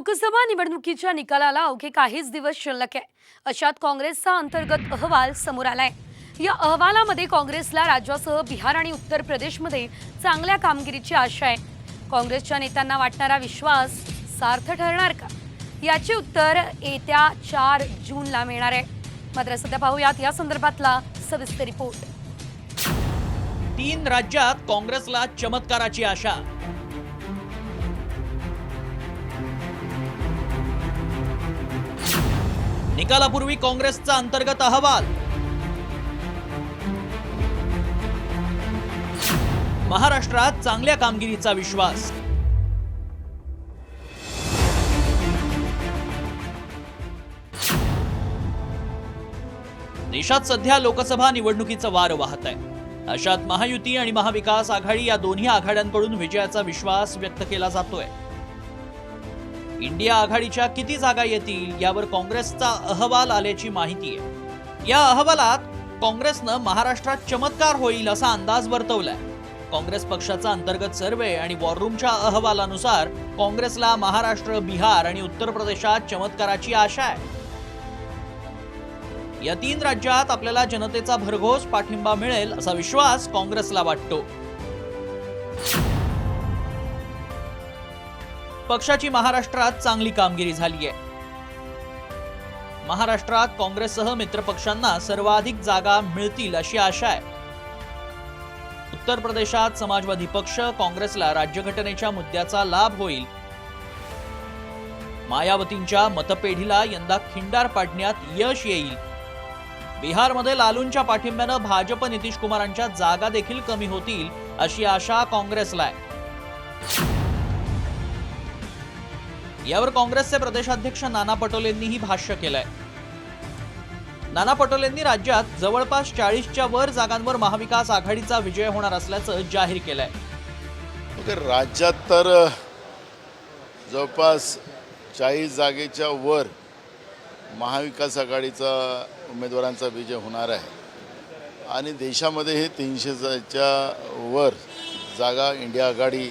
लोकसभा निवडणुकीच्या निकालाला अवघे काहीच दिवस शिल्लक आहे. अशात काँग्रेसचा अंतर्गत अहवाल समोर आलाय. या अहवालामध्ये काँग्रेसला राज्यासह बिहार आणि उत्तर प्रदेशमध्ये चांगल्या कामगिरीची आशा आहे. काँग्रेसच्या नेत्यांना वाटणारा विश्वास सार्थ ठरणार का? याचे उत्तर येत्या चार जूनला मिळणार आहे. मात्र सध्या पाहूयात या संदर्भातला सविस्तर रिपोर्ट. तीन राज्यात काँग्रेसला चमत्काराची आशा. निकालापूर्वी काँग्रेसचा अंतर्गत अहवाल. महाराष्ट्रात चांगल्या कामगिरीचा विश्वास. देशात सध्या लोकसभा निवडणुकीचं वार वाहत आहे. अशात महायुती आणि महाविकास आघाडी या दोन्ही आघाड्यांकडून विजयाचा विश्वास व्यक्त केला जातोय. इंडिया आघाडीच्या किती जागा येतील यावर काँग्रेसचा अहवाल आल्याची माहिती आहे. या अहवालात काँग्रेसनं महाराष्ट्रात चमत्कार होईल असा अंदाज वर्तवलाय. काँग्रेस पक्षाचा अंतर्गत सर्वे आणि वॉररूमच्या अहवालानुसार काँग्रेसला महाराष्ट्र बिहार आणि उत्तर प्रदेशात चमत्काराची आशा आहे. या तीन राज्यात आपल्याला जनतेचा भरघोस पाठिंबा मिळेल असा विश्वास काँग्रेसला वाटतो. पक्षाची महाराष्ट्रात चांगली कामगिरी झाली आहे महाराष्ट्रात काँग्रेससह मित्रपक्षांना सर्वाधिक जागा मिळतील अशी आशा आहे. उत्तर प्रदेशात समाजवादी पक्ष काँग्रेसला राज्यघटनेच्या मुद्द्याचा लाभ होईल. मायावतींच्या मतपेढीला यंदा खिंडार पाडण्यात यश येईल. बिहारमध्ये लालूंच्या पाठिंब्यानं भाजप नितीश कुमारांच्या जागा देखील कमी होतील अशी आशा काँग्रेसला आहे. यावर काँग्रेसचे प्रदेशाध्यक्ष नाना पटोलेंनीही भाष्य केलंय. नाना पटोलेंनी राज्यात जवळपास चाळीसच्या वर जागांवर महाविकास आघाडीचा विजय होणार असल्याचं जाहीर केलंय. राज्यात तर जवळपास चाळीस जागेच्या वर महाविकास आघाडीचा उमेदवारांचा विजय होणार आहे. आणि देशामध्ये हे तीनशेच्या वर जागा इंडिया आघाडी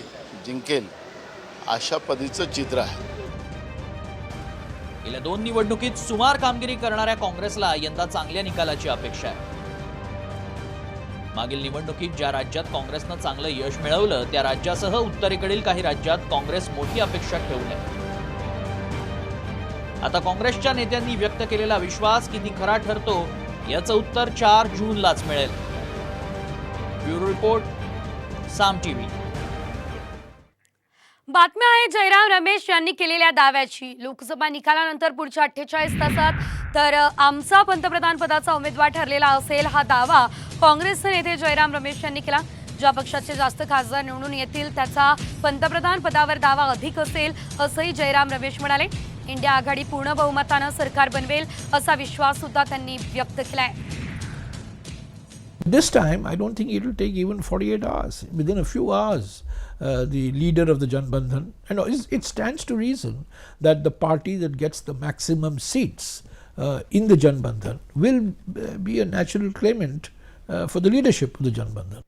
जिंकेल अशा पद्धतीचं चित्र आहे. गेल्या दोन निवडणुकीत सुमार कामगिरी करणाऱ्या काँग्रेसला यंदा चांगल्या निकालाची अपेक्षा आहे. मागील निवडणुकीत ज्या राज्यात काँग्रेसनं चांगलं यश मिळवलं त्या राज्यासह उत्तरेकडील काही राज्यात काँग्रेस मोठी अपेक्षा ठेवून आहे आता काँग्रेसच्या नेत्यांनी व्यक्त केलेला विश्वास किती खरा ठरतो याचं उत्तर चार जूनलाच मिळेल. Bureau report Saam TV. बातम्या आहे जयराम रमेश यांनी केलेल्या दाव्याची. लोकसभा निकालानंतर पुढच्या अठ्ठेचाळीस तासात. तर आमचा पंतप्रधान पदाचा उमेदवार ठरलेला असेल हा दावा काँग्रेसचे नेते जयराम रमेश यांनी केला. ज्या पक्षाचे जास्त खासदार निवडून येतील त्याचा पंतप्रधान पदावर दावा अधिक असेल असंही जयराम रमेश म्हणाले. इंडिया आघाडी पूर्ण बहुमतानं सरकार बनवेल असा विश्वास सुद्धा त्यांनी व्यक्त केलाय. This time, I don't think it will take even 48 hours. Within a few hours, uh, the leader of the Janbandhan, you know, it stands to reason that the party that gets the maximum seats uh, in the Janbandhan will be a natural claimant uh, for the leadership of the Janbandhan.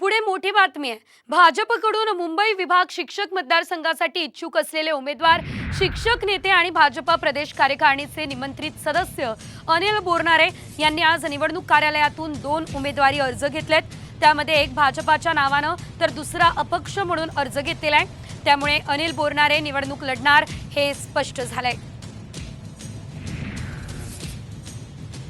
पुढे मोठी बातमी आहे भाजपकडून मुंबई विभाग शिक्षक मतदारसंघासाठी इच्छुक असलेले उमेदवार शिक्षक नेते आणि भाजपा प्रदेश कार्यकारिणीचे निमंत्रित सदस्य अनिल बोरनारे यांनी आज निवडणूक कार्यालयातून दोन उमेदवारी अर्ज घेतलेत त्यामध्ये एक भाजपाच्या नावानं तर दुसरा अपक्ष म्हणून अर्ज घेतलेला आहे. त्यामुळे अनिल बोरणारे निवडणूक लढणार हे स्पष्ट झालंय.